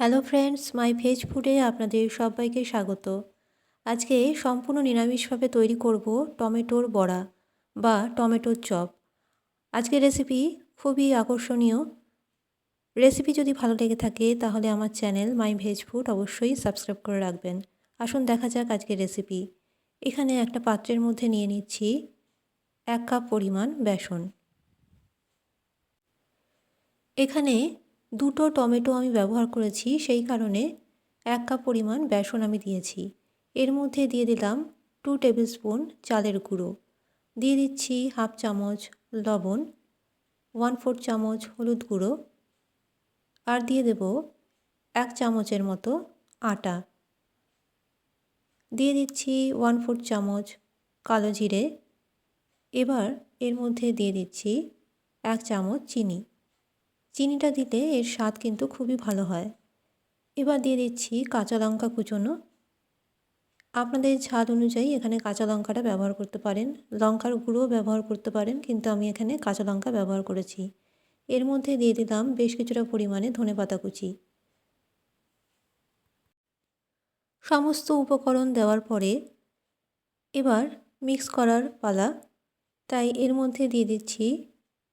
Hello friends মাই veg ফুডে আপনাদের সবাইকে স্বাগত। আজকে সম্পূর্ণ নিরামিষভাবে তৈরি করব টমেটোর বড়া বা টমেটোর চপ। আজকের রেসিপি খুবই আকর্ষণীয়। রেসিপি যদি ভালো লেগে থাকে তাহলে আমার চ্যানেল মাই ভেজ ফুড অবশ্যই সাবস্ক্রাইব করে রাখবেন। আসুন দেখা যাক আজকের রেসিপি এখানে একটা পাত্রের মধ্যে নিয়ে নিচ্ছি এক কাপ পরিমাণ বেসন। এখানে দুটো টমেটো আমি ব্যবহার করেছি, সেই কারণে এক কাপ পরিমাণ বেসন আমি দিয়েছি। এর মধ্যে দিয়ে দিলাম টু টেবিল স্পুন চালের গুঁড়ো। দিয়ে দিচ্ছি হাফ চামচ লবণ ওয়ান ফোর চামচ হলুদ গুঁড়ো আর দিয়ে দেব এক চামচের মতো আটা। দিয়ে দিচ্ছি ওয়ান ফোর চামচ কালো জিরে। এবার এর মধ্যে দিয়ে দিচ্ছি এক চামচ চিনি। চিনিটা দিলে এর স্বাদ কিন্তু খুবই ভালো হয়। এবার দিয়ে দিচ্ছি কাঁচা লঙ্কা কুচোনো। আপনাদের ঝাল অনুযায়ী এখানে কাঁচা লঙ্কাটা ব্যবহার করতে পারেন। লঙ্কার গুঁড়োও ব্যবহার করতে পারেন, কিন্তু আমি এখানে কাঁচা লঙ্কা ব্যবহার করেছি। এর মধ্যে দিয়ে দিলাম বেশ কিছুটা পরিমাণে ধনে পাতা কুচি। সমস্ত উপকরণ দেওয়ার পরে এবার মিক্স করার পালা। তাই এর মধ্যে দিয়ে দিচ্ছি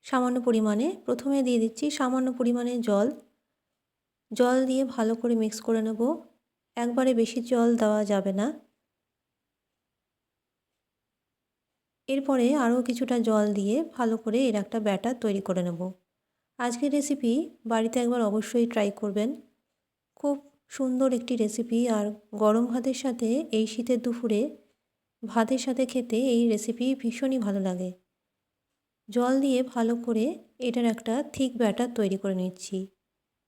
সামান্য পরিমাণে। প্রথমে দিয়ে দিচ্ছি সামান্য পরিমাণে জল। জল দিয়ে ভালো করে মিক্স করে নেব। একবারে বেশি জল দেওয়া যাবে না। এরপরে আরও কিছুটা জল দিয়ে ভালো করে এর একটা ব্যাটার তৈরি করে নেব। আজকের রেসিপি বাড়িতে একবার অবশ্যই ট্রাই করবেন। খুব সুন্দর একটি রেসিপি আর গরম ভাতের সাথে এই শীতের দুপুরে ভাতের সাথে খেতে এই রেসিপি ভীষণই ভালো লাগে। জল দিয়ে ভালো করে এটার একটা থিক ব্যাটার তৈরি করে নিচ্ছি।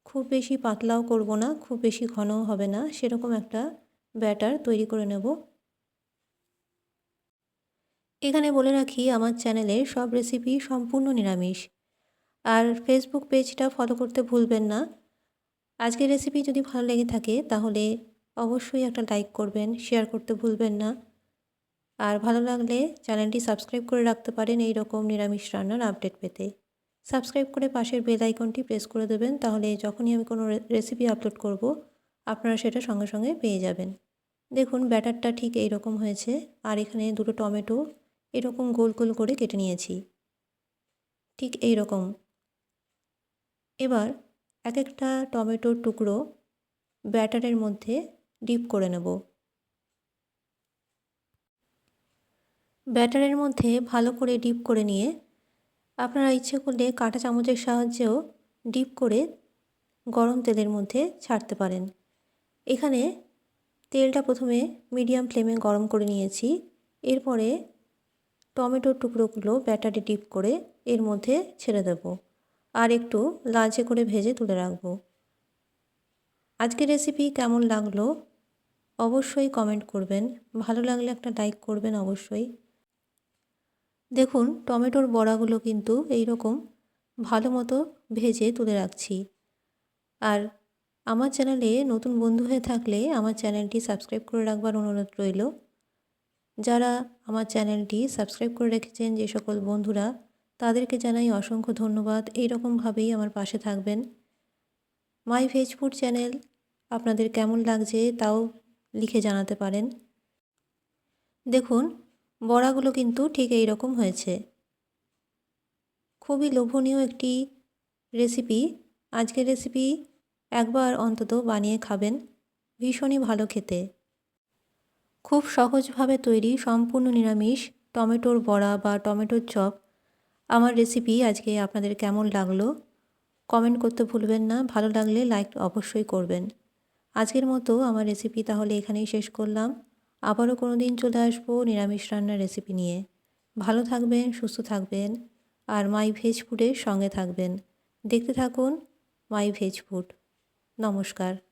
খুব বেশি পাতলাও করব না, খুব বেশি ঘনও হবে না, সেরকম একটা ব্যাটার তৈরি করে নেব। এখানে বলে রাখি, আমার চ্যানেলে সব রেসিপি সম্পূর্ণ নিরামিষ। আর ফেসবুক পেজটা ফলো করতে ভুলবেন না। আজকের রেসিপি যদি ভালো লেগে থাকে, তাহলে অবশ্যই একটা লাইক করবেন শেয়ার করতে ভুলবেন না। আর ভালো লাগলে চ্যানেলটি সাবস্ক্রাইব করে রাখতে পারেন এই রকম নিরামিষ রান্নার আপডেট পেতে। সাবস্ক্রাইব করে পাশের বেল আইকনটি প্রেস করে দেবেন, তাহলে যখনই আমি কোনো রেসিপি আপলোড করব, আপনারা সেটা সঙ্গে সঙ্গে পেয়ে যাবেন। দেখুন, ব্যাটারটা ঠিক এই রকম হয়েছে, আর এখানে দুটো টমেটো এরকম গোল গোল করে কেটে নিয়েছি। ঠিক এই রকম এবার এক একটা টমেটোর টুকরো ব্যাটারের মধ্যে ডিপ করে নেব। ব্যাটারের মধ্যে ভালো করে ডিপ করে নিয়ে, আপনারা ইচ্ছে করলে কাঁটা চামচের সাহায্যেও ডিপ করে গরম তেলের মধ্যে ছাড়তে পারেন। এখানে তেলটা প্রথমে মিডিয়াম ফ্লেমে গরম করে নিয়েছি, এরপরে টমেটোর টুকরোগুলো ব্যাটারে ডিপ করে এর মধ্যে ছেড়ে দেব আর একটু লালচে করে ভেজে তুলে রাখব। আজকের রেসিপি কেমন লাগল? অবশ্যই কমেন্ট করবেন, ভালো লাগলে একটা লাইক করবেন অবশ্যই। দেখুন, টমেটোর বড়াগুলো কিন্তু এই রকম ভালো মতো ভেজে তুলে রাখছি। আর আমার চ্যানেলে নতুন বন্ধু হয়ে থাকলে আমার চ্যানেলটি সাবস্ক্রাইব করে রাখবার অনুরোধ রইল। যারা আমার চ্যানেলটি সাবস্ক্রাইব করে রেখেছেন যে সকল বন্ধুরা, তাদেরকে জানাই অসংখ্য ধন্যবাদ। এই রকমভাবেই আমার পাশে থাকবেন। মাই ভেজ ফুড চ্যানেল আপনাদের কেমন লাগছে তাও লিখে জানাতে পারেন। দেখুন বড়াগুলো কিন্তু ঠিক এই রকম হয়েছে। খুবই লোভনীয় একটি রেসিপি। আজকের রেসিপি একবার অন্তত বানিয়ে খাবেন, ভীষণই ভালো খেতে। খুব সহজভাবে তৈরি সম্পূর্ণ নিরামিষ টমেটোর বড়া বা টমেটোর চপ। আমার রেসিপি আজকে আপনাদের কেমন লাগল কমেন্ট করতে ভুলবেন না। ভালো লাগলে লাইক অবশ্যই করবেন। আজকের মতো আমার রেসিপি তাহলে এখানেই শেষ করলাম। আবারও কোনো দিন চলে আসব নিরামিষ রান্নার রেসিপি নিয়ে। ভালো থাকবেন, সুস্থ থাকবেন আর মাই ভেজ ফুডের সঙ্গে থাকবেন। দেখতে থাকুন মাই ভেজ ফুড নমস্কার।